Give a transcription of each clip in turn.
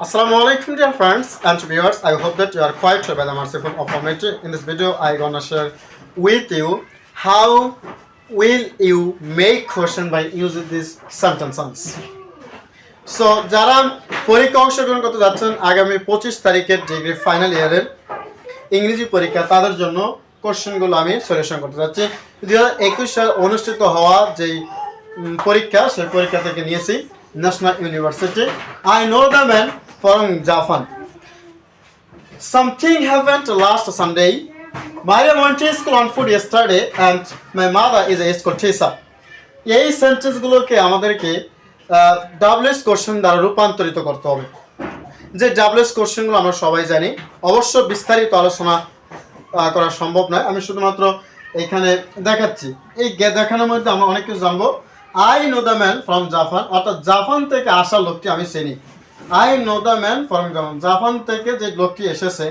Assalamu alaikum dear friends and viewers. I hope that you are quite well and merciful of Almighty. In this video, I gonna share with you how will you make question by using this sentences. So যারা পরীক্ষা অংশগ্রহণ করতে যাচ্ছেন আগামী পঁচিশ তারিখের degree final ইয়ারের ইংরেজি পরীক্ষা তাদের জন্য কোশ্চেনগুলো আমি সলিউশন করতে যাচ্ছি দুই হাজার একুশ সালে অনুষ্ঠিত হওয়া যেই পরীক্ষা সেই পরীক্ষা থেকে নিয়েছি national university I know the man from Japan Something happened last Sunday. Maria went to school on food yesterday and my mother is a school teacher. এই সেন্টেন্সগুলোকে আমাদেরকে ডাবলেস কোশ্চেন দ্বারা রূপান্তরিত করতে হবে। যে ডাবলেস কোশ্চেনগুলো আমরা সবাই জানি, অবশ্য বিস্তারিত আলোচনা করা সম্ভব নয়। আমি শুধুমাত্র এখানে দেখাচ্ছি। এই দেখানোর মধ্যে আমরা অনেক কিছু জানব। I know the man from Japan অর্থাৎ জাপান থেকে আসা লোকটি আমি চিনি। I know the man from Japan Japan থেকে যে লোকটি এসেছে,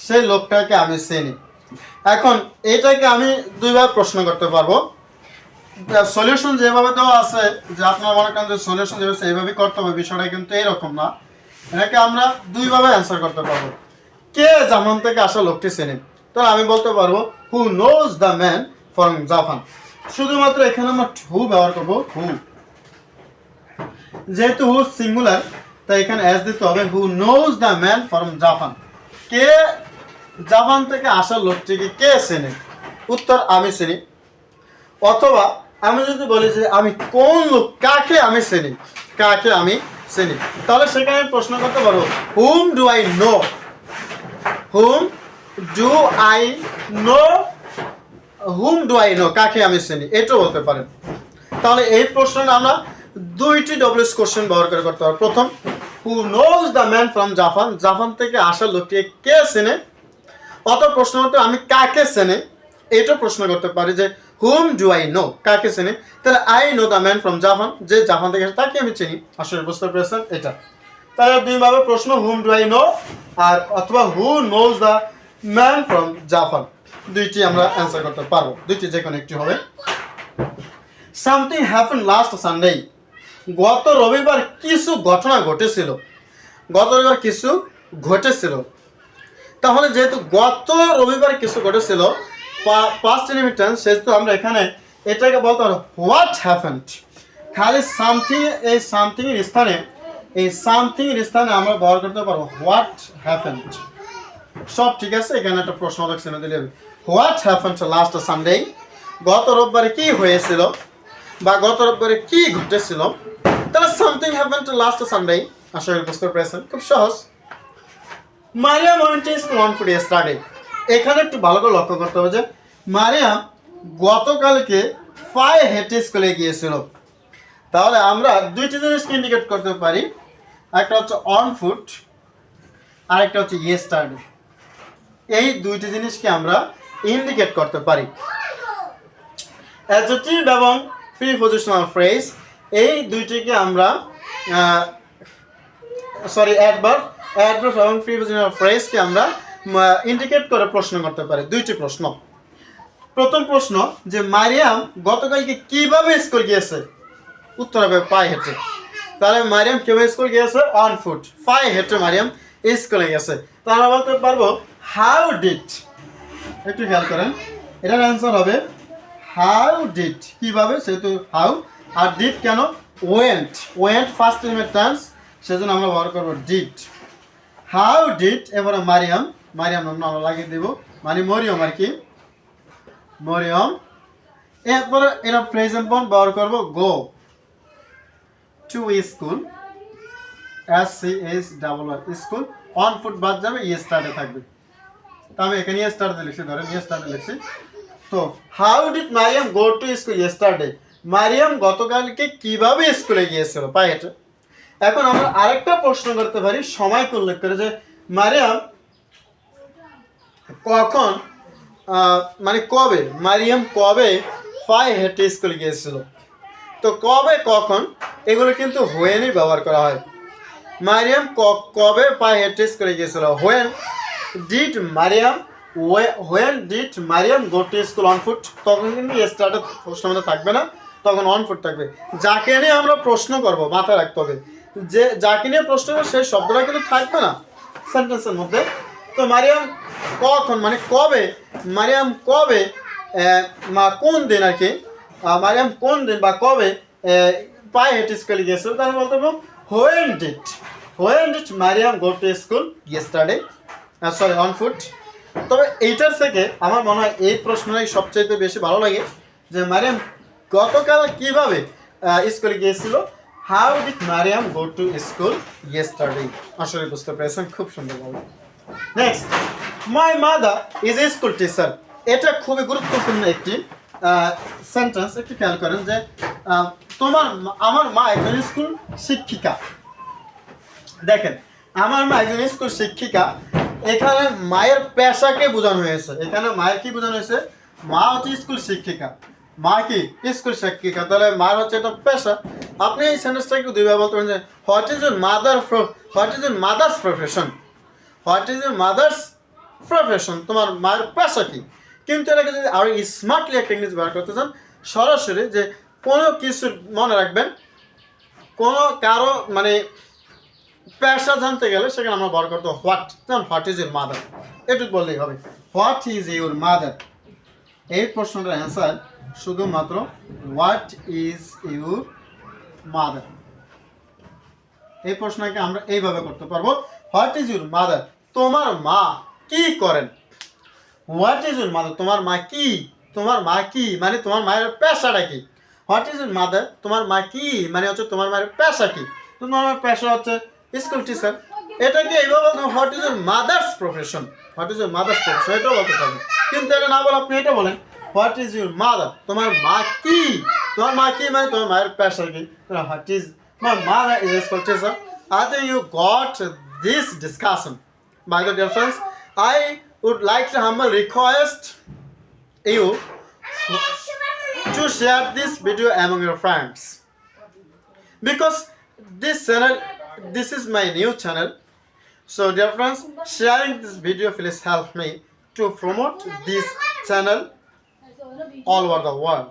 সেই লোকটাকে আমি চিনি। এখন এটাকে আমি দুইবার প্রশ্ন করতে পারব। সলিউশন যেভাবে দেওয়া আছে, যে আপনার মনে করেন যে সলিউশন যেভাবে এইভাবে করতে হবে, বিষয়টা কিন্তু এরকম না। এটাকে আমরা দুইভাবে অ্যান্সার করতে পারব। কে জাপান থেকে আসা লোকটি চেনে? তাহলে আমি বলতে পারব who knows the man from Japan শুধুমাত্র এখানে আমরা হু ব্যবহার করব হু যেহেতু হু সিঙ্গুলার তাই এখানে অ্যাস দিতে হবে who knows the man from Japan K Japan থেকে আসা লোকটিকে কে চেনে? উত্তর, আমি চিনি। অথবা আমি যদি বলি যে আমি কোন লোক, কাকে আমি চিনি? কাকে আমি চিনি? তাহলে সেখানে প্রশ্ন করতে পারব whom do I know whom do I know whom do I know কাকে আমি চিনি? এটাও বলতে পারেন। তাহলে এই প্রশ্নটা আমরা দুইটি ডব্লিউস কোশ্চেন ব্যবহার করে করতে পারব প্রথম who knows the man from Japan Japan থেকে আসা লোকটি কে চেনে? অত প্রশ্ন হতো আমি কাকে চেনে? এটা প্রশ্ন করতে পারি যে হুম ডু আই নো কাকে চেনে? তাহলে I know the man from Japan যে জাপান থেকে এসেছে, তাকে আমি চিনি। আসলে বুঝতে পেরেছেন এটা। তাহলে দুইভাবে প্রশ্ন হুম ডু আই নো আর অথবা who knows the man from Japan দুইটি আমরা অ্যান্সার করতে পারব। দুইটি যে কোনো একটি হবে। সামথিং হ্যাপেন লাস্ট সানডে গত রবিবার কিছু ঘটনা ঘটেছিল। গত রবিবার কিছু ঘটেছিল। তাহলে যেহেতু গত রবিবার কিছু ঘটেছিল পাস্ট লিমিটেন্স সেহেতু আমরা এখানে এটাকে বলতে পারো হোয়াট হ্যাপেন্ড খালি সামথিং এই সামথিং এর স্থানে, এই সামথিং এর স্থানে আমরা ব্যবহার করতে পারব হোয়াট হ্যাপেন্ড সব ঠিক আছে? এখানে একটা প্রশ্ন চিহ্ন দিলে হোয়াট হ্যাপেন্ড লাস্ট সানডে গত রোববারে কি হয়েছিল? বা গত রোববারে কি ঘটেছিল? তাহলে সামথিং হ্যাপেন্ড লাস্ট সানডে আশা করি বুঝতে পেরেছেন। খুব সহজ। To school on foot study এখানে একটু ভালো করে লক্ষ্য করতে হবে যে মারিয়াম গতকালকে পায়ে হেঁটে স্কুলে গিয়েছিল। তাহলে আমরা দুইটি জিনিসকে ইন্ডিকেট করতে পারি। একটা হচ্ছে অন ফুট আরেকটা হচ্ছে ইয়েস্টারডে এই দুইটি জিনিসকে আমরা ইন্ডিকেট করতে পারি। অ্যাডজেক্টিভ এবং প্রিপজিশনাল ফ্রেজ এই দুইটিকে আমরা সরি অ্যাডভার্ব অ্যাডভার্ব এবং প্রিপজিশনাল ফ্রেজকে আমরা ইন্ডিকেট করে প্রশ্ন করতে পারি। দুইটি প্রশ্ন। প্রথম প্রশ্ন যে, মারিয়াম গতকালকে কীভাবে স্কুল গিয়েছে? উত্তর হবে, পায়ে হেঁটে। তাহলে, মারিয়াম, কীভাবে স্কুল গিয়েছে? অন ফুট পায়ে হেঁটে, মারিয়াম, স্কুলে গেছে তাহলে বলতে পারব হাউ ডিড একটু খেয়াল করেন। এটার অ্যান্সার হবে হাউ ডিড কীভাবে? সেহেতু হাউ আর ডিড কেন? ওয়েন্ট ওয়েন্ট ফার্স্ট টাইমের টান্স সেজন্য আমরা ব্যবহার করব ডিড হাউ ডিড এবারে মারিয়াম মারিয়াম নাম আমরা লাগিয়ে দেবো। মানে মরিয়ম আর কি। মরিয়ম। এরপরে এটা প্রেজেন্ট ফর্ম ব্যবহার করব go to school S C S double R school on foot বাদ যাবে ই স্টার্টে থাকবে। তো আমি এখানে ইয়ে স্টার্টে লিখছি, ধরেন ইয়ে স্টার্টে লিখছি। তো how did Mariam go to school ইয়ে ইয়েস্টারডে মারিয়াম গতকালকে কীভাবে স্কুলে গিয়েছিল? পায়ে হেঁটে এখন আমরা আরেকটা প্রশ্ন করতে পারি সময়কে উল্লেখ করে যে মারিয়াম কখন মানে কবে, মারিয়াম কবে পায়ে হেঁটে স্কুলে গিয়েছিল? তো কবে, কখন, এগুলো কিন্তু হোয়েনই ব্যবহার করা হয়। মারিয়াম কবে পায়ে হেঁটে স্কুলে গিয়েছিল? When did Mariam when did Mariam go to school on foot. তখন কিন্তু স্টার্টে প্রশ্ন মধ্যে থাকবে না। তখন অন ফুট থাকবে। যাকে নিয়ে আমরা প্রশ্ন করব, মাথায় রাখতে হবে। যে, যাকে নিয়ে প্রশ্ন করব, সেই শব্দটা কিন্তু থাকবে না সেন্টেন্সের মধ্যে। তো মারিয়াম কখন মানে কবে, মারিয়াম কবে মা কোন দিন আর কি মারিয়াম কোন দিন বা কবে পায়ে হেঁটে স্কুলে গিয়েছিল, তাহলে বলতে পারব when did when did Mariam go to school yesterday sorry on foot তবে এইটার থেকে আমার মনে হয় এই প্রশ্নটাই সবচাইতে বেশি ভালো লাগে, যে মারিয়াম গতকাল কীভাবে স্কুলে গিয়েছিল? How did Mariam go to school yesterday আসলে বুঝতে পেরেছেন, খুব সুন্দর বলো। Next my mother is a school teacher এটা খুবই গুরুত্বপূর্ণ একটি সেন্টেন্স একটু খেয়াল করেন যে তোমার আমার মা একজন স্কুল শিক্ষিকা। দেখেন, আমার মা একজন স্কুল শিক্ষিকা। এখানে মায়ের পেশাকে বোঝানো হয়েছে। এখানে মায়ের কি বোঝানো হয়েছে? মা হচ্ছে স্কুল শিক্ষিকা। মা কি? স্কুল শিক্ষিকা তাহলে মার হচ্ছে এটা পেশা আপনি এই সেন্টেন্সটাকে দুইবার বলতে পারেন যে what is your mother what is your mother's profession what is your mother's profession তোমার মায়ের পেশা কি? কিন্তু এটাকে যদি আরও স্মার্টলি একটা ইংলিশ বার করতে চান, সরাসরি যে কোনো কিছু মনে রাখবেন, কোনো কারও মানে পেশা জানতে গেলে সেখানে আমরা বার করতে হোয়াট যেমন হোয়াট ইজ ইউর মাদার এটুকু বললেই হবে হোয়াট ইজ ইউর মাদার এই প্রশ্নটার অ্যান্সার শুধুমাত্র হোয়াট ইজ ইউর মাদার এই প্রশ্নকে আমরা এইভাবে করতে পারব। হোয়াট ইজ ইউর মাদার তোমার মা কি করেন? হোয়াট ইজ ইউর মাদার তোমার মা কি? তোমার মা কি? মানে তোমার মায়ের পেশাটা কি? হোয়াট ইজ ইউর মাদার তোমার মা কি? মানে হচ্ছে তোমার মায়ের পেশা কি? তোমার মায়ের পেশা হচ্ছে স্কুল টিচার এটাকে এইভাবে what is your mother's profession what is your mother's profession এটাও বলতে পারবেন কিন্তু এটা না বলে আপনি এটা বলেন। হোয়াট ইজ ইউর মাদার তোমার মা কি তোমার মা কি মানে তোমার মায়ের পেশা কি what is My mother is a school teacher. I think you got this discussion. My dear friends, I would like to humble request you to share this video among your friends. Because this channel, this is my new channel. So dear friends, sharing this video please help me to promote this channel all over the world.